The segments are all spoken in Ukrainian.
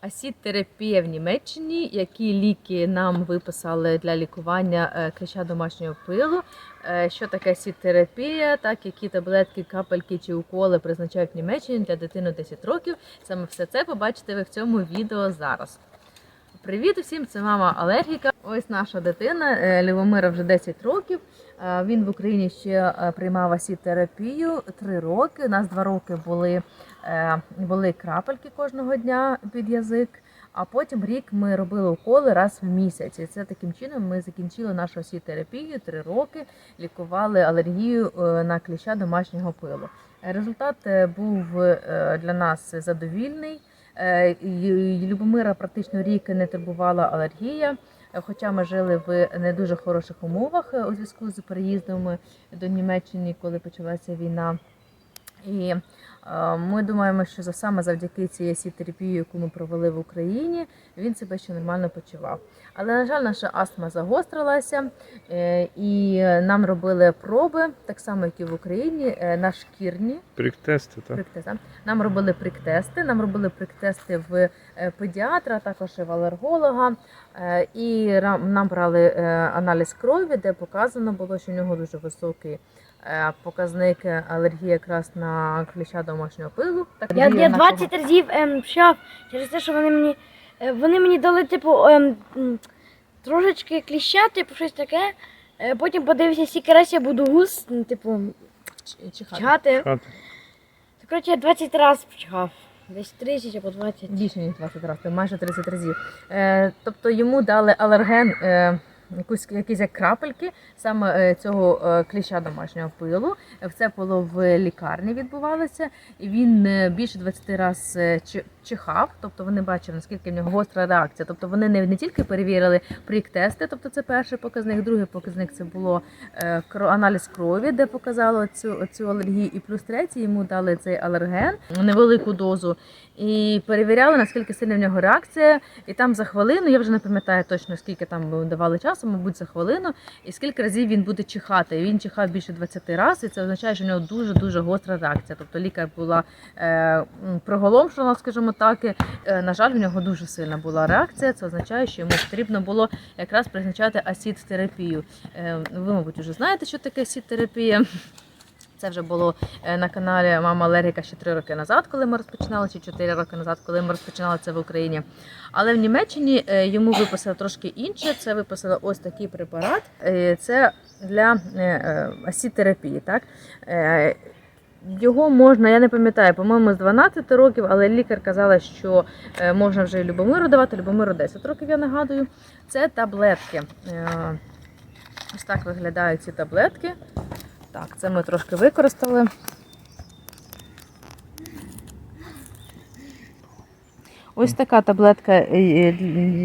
Асід-терапія в Німеччині, які ліки нам виписали для лікування е, кліща домашнього пилу. Е, Що таке асід-терапія, так які таблетки, капельки чи уколи призначають в Німеччині для дитини 10 років. Саме все це побачите ви в цьому відео зараз. Привіт усім! Це мама алергіка. Ось наша дитина е, Лівомира вже 10 років. Е, Він в Україні ще е, приймав асід-терапію 3 роки. У нас 2 роки були, були крапельки кожного дня під язик. А потім рік ми робили уколи раз в місяць. І це таким чином ми закінчили нашу асід-терапію 3 роки, лікували алергію на кліща домашнього пилу. Результат був для нас задовільний. Е, Любомира практично рік не турбувала алергія. Хоча ми жили в не дуже хороших умовах е, у зв'язку з переїздом до Німеччини, коли почалася війна. І ми думаємо, що за саме завдяки цій терапії, яку ми провели в Україні, він себе ще нормально почував. Але на жаль, наша астма загострилася, е, і нам робили проби, так само як і в Україні, е, на шкірні Прик-тести, так? Приктест. Нам робили приктести. Нам робили приктести в е, педіатра, також і в алерголога. Е, І нам брали е, аналіз крові, де показано було, що в нього дуже високий е, показник е, алергії якраз на кліща домашнього пилу. Так, Я, я нашого- 20 разів ем, пшав через те, що вони мені, е, вони мені дали, типу, ем, трошечки кліща, типу, щось таке. Е, Потім подивився, скільки раз я буду гус, ну, типу, чихати. То, коротше, я 20 разів пчхав. Десь 30 або 20. Більше ніж 20 разів, майже 30 разів. Е, тобто йому дали алерген, е, якусь, якісь як крапельки саме е, цього е, кліща домашнього пилу. Це було в лікарні відбувалося. І він е, більше 20 разів е, чихав, тобто вони бачили, наскільки в нього гостра реакція. Тобто вони не, не тільки перевірили прік-тести, тобто це перший показник, другий показник це було аналіз крові, де показало цю, цю алергію, і плюс третій йому дали цей алерген, невелику дозу, і перевіряли, наскільки сильна в нього реакція. І там за хвилину, я вже не пам'ятаю точно, скільки там давали часу, мабуть, за хвилину, і скільки разів він буде чихати. І він чихав більше 20 разів, і це означає, що в нього дуже-дуже гостра реакція. Тобто лікар була е, проголомшена, скажімо так. і, Е, на жаль, в нього дуже сильна була реакція. Це означає, що йому потрібно було якраз призначати асід-терапію. Е, ви, мабуть, вже знаєте, що таке асід-терапія. Це вже було е, на каналі Мама Алергіка ще 3 роки назад, коли ми розпочинали, чи 4 роки назад, коли ми розпочинали це в Україні. Але в Німеччині е, йому виписали трошки інше. Це виписали ось такий препарат. Е, Це для асід-терапії. Так? Його можна, я не пам'ятаю, по-моєму, з 12 років, але лікар казала, що можна вже і Любомиру давати, Любомиру 10 років, я нагадую. Це таблетки. Ось так виглядають ці таблетки. Так, це ми трошки використали. Ось така таблетка, е, е,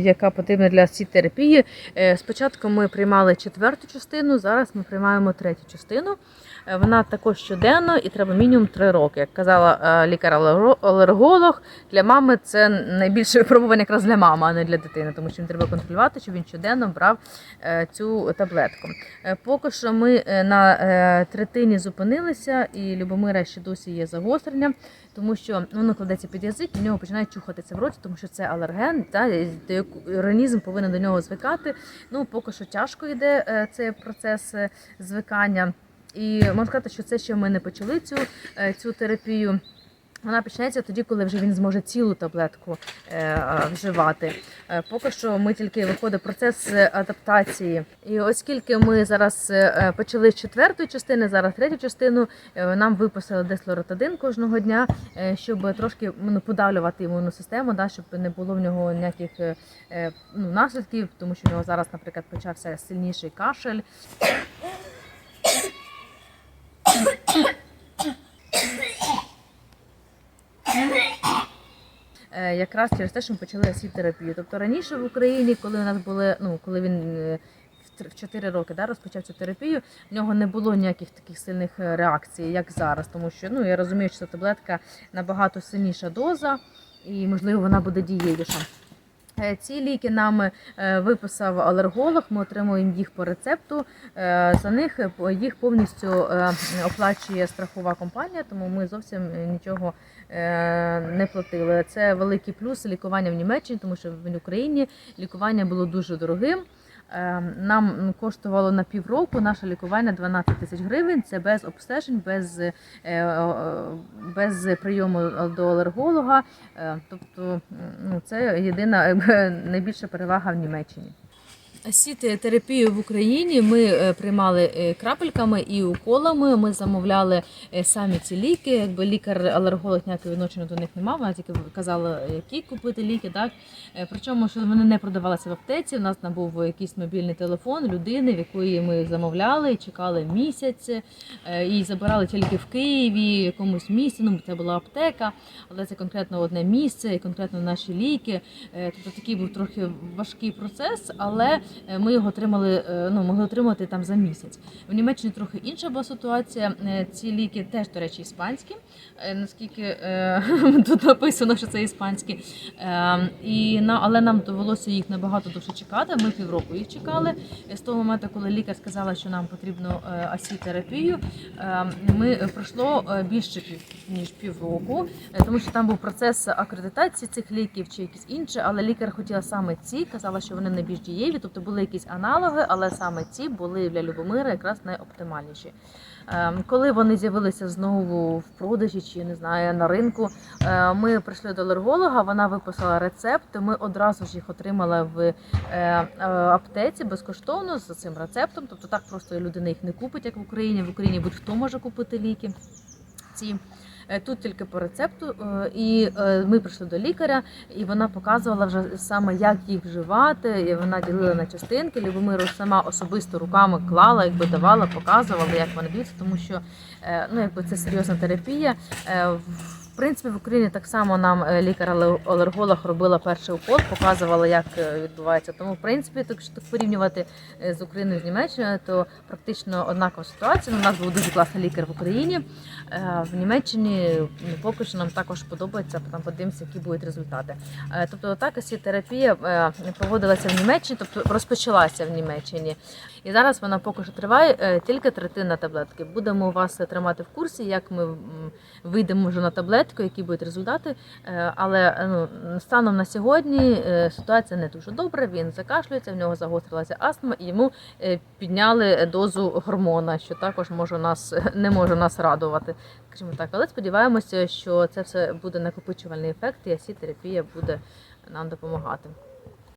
яка потрібна для терапії. Спочатку ми приймали четверту частину, зараз ми приймаємо третю частину. Е, Вона також щоденно і треба мінімум 3 роки. Як казала е, лікар-алерголог, для мами це найбільше випробування якраз для мами, а не для дитини, тому що їм треба контролювати, щоб він щоденно брав е, цю таблетку. Е, Поки що ми е, на е, третині зупинилися, і Любомира ще досі є загострення, тому що воно кладеться під язик, і в нього починає чухатися в роті, тому що це алерген, та організм повинен до нього звикати. Ну поки що тяжко йде е, цей процес е, звикання. І можна сказати, що це ще ми не почали цю, е, цю терапію. Вона почнеться тоді, коли вже він зможе цілу таблетку е, вживати. Е, Поки що ми тільки виходить процес е, адаптації. І оскільки ми зараз почали з четвертої частини, зараз третю частину, нам виписали деслоротадин кожного дня, щоб трошки ну, подавлювати імунну систему, да, щоб не було в нього ніяких ну, наслідків, тому що в нього зараз, наприклад, почався сильніший кашель. Якраз через те, що ми почали асід-терапію. Тобто раніше в Україні, коли у нас були, ну коли він е, в тр- 4 роки да, розпочав цю терапію, в нього не було ніяких таких сильних е, реакцій, як зараз. Тому що ну я розумію, що ця таблетка набагато сильніша доза, і можливо вона буде дієвіша. Е, Ці ліки нам е, виписав алерголог. Ми отримуємо їх по рецепту. Е, За них їх повністю оплачує страхова компанія, тому ми зовсім нічого не платили. Це великий плюс лікування в Німеччині, тому що в Україні лікування було дуже дорогим. Е, Нам коштувало на півроку наше лікування 12 тисяч гривень. Це без обстежень, без, е, е, без прийому до алерголога. Е, Тобто, ну, це єдина найбільша перевага в Німеччині. Сіти терапію в Україні ми е, приймали е, крапельками і уколами. Ми замовляли е, самі ці ліки. Якби лікар-алерголог ніякого відношення до них не мав, вона тільки казала, які купити ліки. Так причому, що вони не продавалися в аптеці. У нас там був якийсь мобільний телефон людини, в якої ми замовляли, чекали місяць, і забирали тільки в Києві, в якомусь місці. Ну це була аптека, але це конкретно одне місце, і конкретно наші ліки. Тобто такий був трохи важкий процес, але ми його отримали, е, ну могли отримати там за місяць. В Німеччині трохи інша була ситуація. Е, Ці ліки теж, до речі, іспанські, Е, наскільки е, тут написано, що це іспанські. Е, І але нам довелося їх набагато довше чекати. Ми півроку їх чекали. З того моменту, коли лікар сказала, що нам потрібно е, асі-терапію, е, ми е, пройшло е, більше пів ніж півроку, е, тому що там був процес акредитації цих ліків чи якісь інші, але лікар хотіла саме ці, казала, що вони найбільш дієві, тобто були якісь аналоги, але саме ці були для Любомира якраз найоптимальніші. Е, Коли вони з'явилися знову в продажі чи не знаю на ринку, е, ми прийшли до алерголога. Вона виписала рецепт. Ми одразу ж їх отримали в е, аптеці безкоштовно з цим рецептом. Тобто так просто людина їх не купить, як в Україні. В Україні будь-хто може купити ліки. Ці тут тільки по рецепту. Е, І е, ми прийшли до лікаря, і вона показувала вже саме, як їх вживати. І вона ділила на частинки. Любомиру сама особисто руками клала, якби давала, показувала, як вони б'ються, тому що е, ну, якби це серйозна терапія. В- принципі, в Україні так само нам е, лікар-алерголог робила перший укол, показувала, як е, відбувається. Тому, в принципі, так що так порівнювати е, з Україною з Німеччиною, то практично однакова ситуація. Ну, У нас був дуже класний лікар в Україні. В Німеччині поки що нам також подобається, там подивимося, які будуть результати. Тобто так терапія проводилася в Німеччині, тобто розпочалася в Німеччині. І зараз вона поки що триває тільки третина таблетки. Будемо вас тримати в курсі, як ми вийдемо вже на таблетку, які будуть результати. Е, Але е, ну, станом на сьогодні е, ситуація не дуже добра. Він закашлюється, в нього загострилася астма, і йому підняли дозу гормона, що також може нас не може нас радувати. Скажімо так, але сподіваємося, що це все буде накопичувальний ефект, і асі терапія буде нам допомагати.